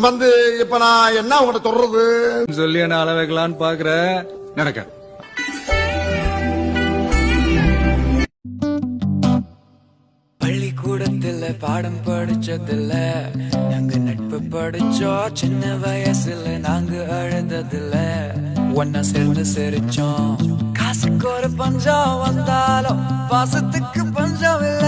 வந்து இப்ப நான் என்ன உங்கள்கிட்ட சொல்றது? சொல்லி என்ன அள வைக்கலான்னு பாக்குற? நடக்க. பள்ளிக்கூடத்துல பாடம் படிச்சதில்ல நாங்க நட்பு படிச்சோம். சின்ன வயசுல நாங்க அழுததில்ல ஒன்னா சேர்ந்து சிரிச்சோம். காசுக்கு ஒரு பஞ்சம் வந்தாலும் பாசத்துக்கு பஞ்சம் இல்ல.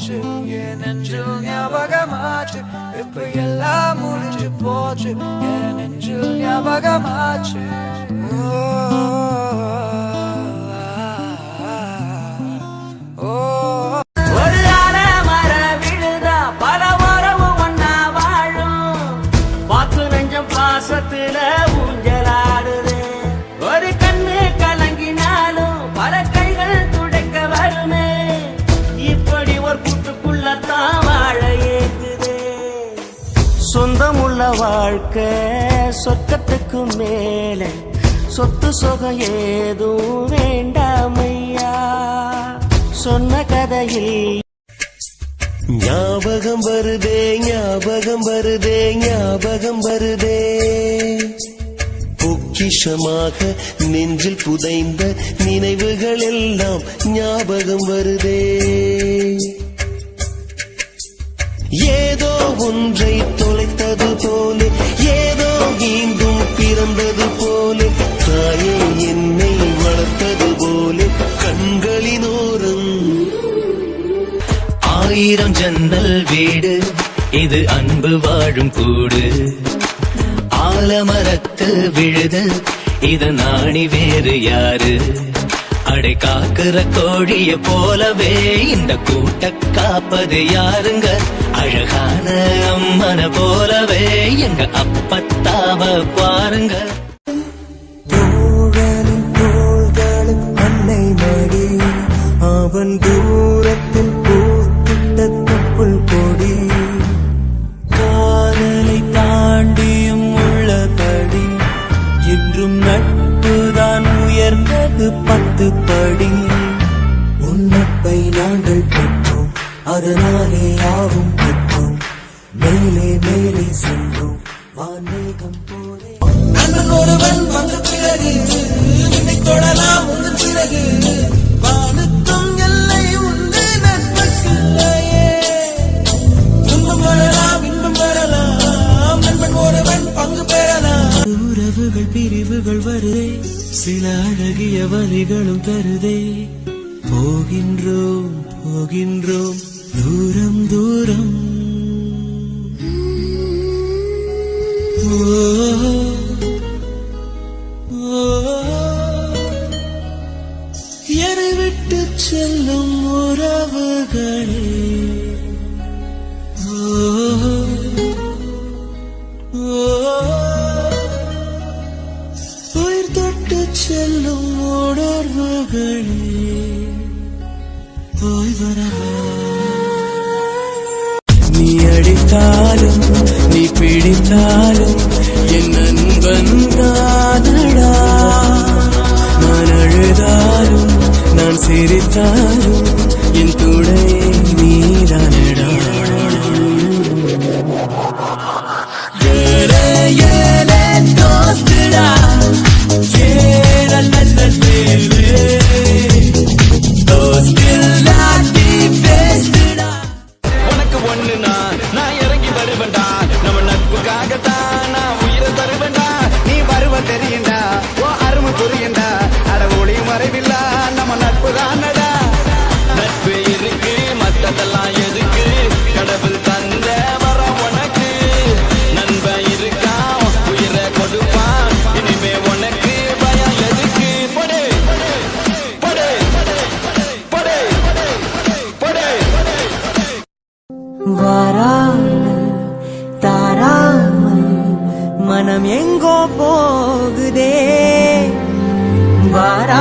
போச்சு. என் நெஞ்சில் ஞாபகமாச்சு. இப்ப எல்லாம் முடிஞ்சு போச்சு. என் நெஞ்சில் ஞாபகமாச்சு. ஓ. சொந்தமுள்ள வாழ்க்கை சொர்க்கத்துக்கு மேல சொத்து சொகம் ஏதும் வேண்டாமையா? சொன்ன கதையில் ஞாபகம் வருதே ஞாபகம் வருதே ஞாபகம் வருதே. பொக்கிஷமாக நெஞ்சில் புதைந்த நினைவுகள் எல்லாம் ஞாபகம் வருதே. ஏதோ ஒன்றை தொலை போல ஏதோ மீண்டும் பிறந்தது போல தாயே என்னை வளர்த்தது போல கண்களினோரம். ஆயிரம் ஜன்னல் வீடு இது அன்பு வாழும் கூடு. ஆலமரத்து விழுது இது நாணி வேறு யாரு? அடை காக்குற கோழிய போலவே இந்த கூட்ட காப்பது யாருங்க? அழகான அம்மன போலவே எங்க அப்பத்தாவ பாருங்க. தோழனின் தோள்களும் அன்னை மடி அவன் தூரத்தில் பூத்திட்ட தொப்புள் கொடி. காதலை தாண்டியும் உள்ளபடி என்றும் நட்புதான் உயர்ந்தது பத்து படி. உன்னப்பை நாங்கள் பெற்றோம் அதனாலே யாரும் மேலே மேலே சென்றோம் வான்மேகம் போலே. நண்பன் ஒருவன் வந்த பிறகு என்னை தொடலாம் உங்கள் பிறகு. வானுக்கும் எல்லை உண்டு நட்புக்குள்ளையே துன்பம் வரலாம் இன்பம் வரலாம். நண்பன் ஒருவன் பங்கு பெறலாம். உறவுகள் பிரிவுகள் வருதே. சில அழகிய வழிகளும் தருதே. போகின்றோம் போகின்றோம். தூரம் தூரம். உயிர் தொட்டு செல்லும் உணர்வுகளே. போய் நீ அடித்தாலும் நீ பிடித்தாலும் என் நண்பன் தானடா. நான் அழுதாலும் நான் சிரித்தாலும் என் துணை மனம் எங்கோ போகுதே. வாரா